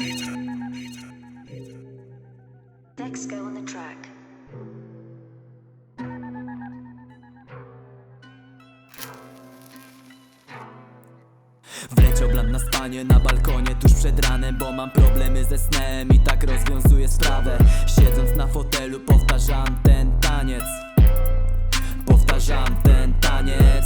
Next na stanie na balkonie tuż przed ranem Bo mam problemy ze snem i tak rozwiązuję sprawę. Siedząc na fotelu powtarzam ten taniec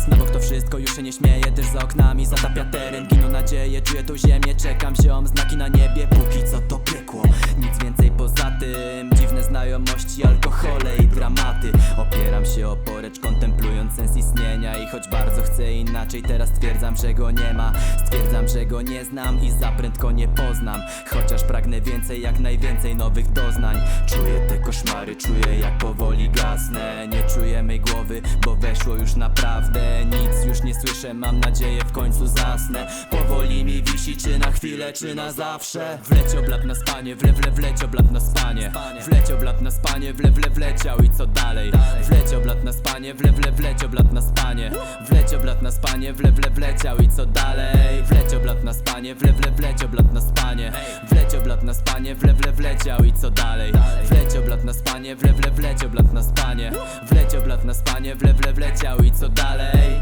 taniec No bo kto wszystko już się nie śmieje Też za oknami zatapia teren. Giną nadzieję, czuję tą ziemię Czekam ziom, znaki na niebie Póki co to piekło. Nic więcej poza tym Dziwne znajomości, alkohole i dramaty. Opieram się o poręcz kontemplując sens istnienia I choć bardzo chcę inaczej Teraz stwierdzam, że go nie ma. Stwierdzam, że go nie znam I za prędko nie poznam. Chociaż pragnę więcej, jak najwięcej nowych doznań. Czuję te koszmary, czuję powoli gasnę Nie czuję mej głowy, bo weszło już naprawdę. Nic już nie słyszę, mam nadzieję w końcu zasnę. Powoli mi wisi, czy na chwilę, czy na zawsze. Wleciał blat na spanie, wle, wle, wleciał blat na spanie. Wleciał blat na spanie, wle, wle, wleciał i co dalej? Wleciał blat na spanie, wle, wle, wleciał blat na spanie. Wleciał blat na spanie, wle, wle, wleciał i co dalej? Wleciał blat na spanie, wle, wle, wleciał blat na spanie na spanie, wle, wle, wleciał i co dalej? Wleciał blat na spanie, wle, wle, wleciał blat na spanie Wleciał blat na spanie, wle, wle, wleciał i co dalej?